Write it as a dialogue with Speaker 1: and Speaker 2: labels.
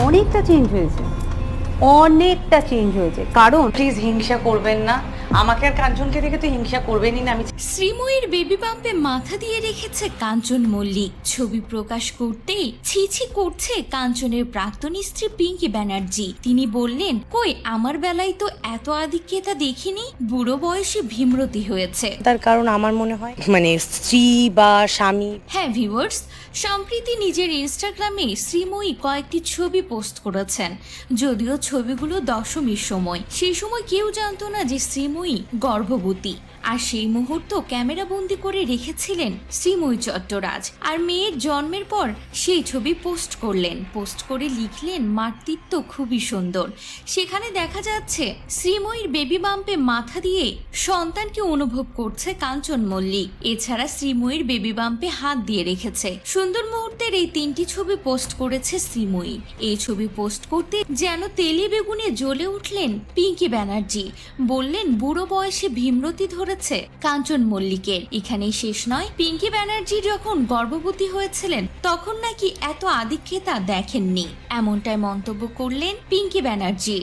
Speaker 1: অনেকটা চেঞ্জ হয়েছে। অনেকটা চেঞ্জ হয়েছে। কারণ
Speaker 2: প্লিজ হিংসা করবেন না। আমাকে আর কাঞ্চনকে দেখে তো হিংসা করবেনই না আমি
Speaker 3: শ্রীময়ীর বেবি পাম্পে মাথা দিয়ে রেখেছে কাঞ্চন মল্লিক। ছবি প্রকাশ করতেই ছিছি করছে কাঞ্চনের প্রাক্তন স্ত্রী পিঙ্কি ব্যানার্জি। তিনি বললেন কই আমার বেলায় তো এত আধিক্যতা দেখিনি বুড়ো বয়সে ভীমরতি হয়েছে।
Speaker 4: তার কারণ আমার মনে হয় মানে স্ত্রী বা স্বামী।
Speaker 3: হ্যাঁ ভিউয়ার্স সম্প্রীতি নিজের ইনস্টাগ্রামে শ্রীময়ী কয়েকটি ছবি পোস্ট করেছেন। যদিও ছবিগুলো দশমীর সময়। সেই সময় কেউ জানতো না যে শ্রীময়ী গর্ভবতী। আর সেই মুহূর্ত ক্যামেরা বন্দি করে রেখেছিলেন শ্রীময়ী চট্টরাজ। আর মেয়ের জন্মের পর সেই ছবি পোস্ট করলেন। পোস্ট করে লিখলেন, মাতৃত্ব খুবই সুন্দর। সেখানে দেখা যাচ্ছে, শ্রীময়ীর বেবি বাম্পে মাথা দিয়ে সন্তানকে অনুভব করছে কাঞ্চন মল্লিক। এছাড়া শ্রীময়ীর বেবি বাম্পে হাত দিয়ে রেখেছে। সুন্দর মুহূর্তের এই তিনটি ছবি পোস্ট করেছে শ্রীময়ী। এই ছবি পোস্ট করতে যেন তেলে বেগুনে জ্বলে উঠলেন পিঙ্কি ব্যানার্জি। বললেন বুড়ো বয়সে ভীমরতি ধরেছে কাঞ্চন মল্লিকের এখানেই শেষ নয়। পিঙ্কি ব্যানার্জি যখন গর্ভবতী হয়েছিলেন, তখন নাকি এত আদিক্ষেতা দেখেননি। এমনটাই মন্তব্য করলেন পিঙ্কি ব্যানার্জি।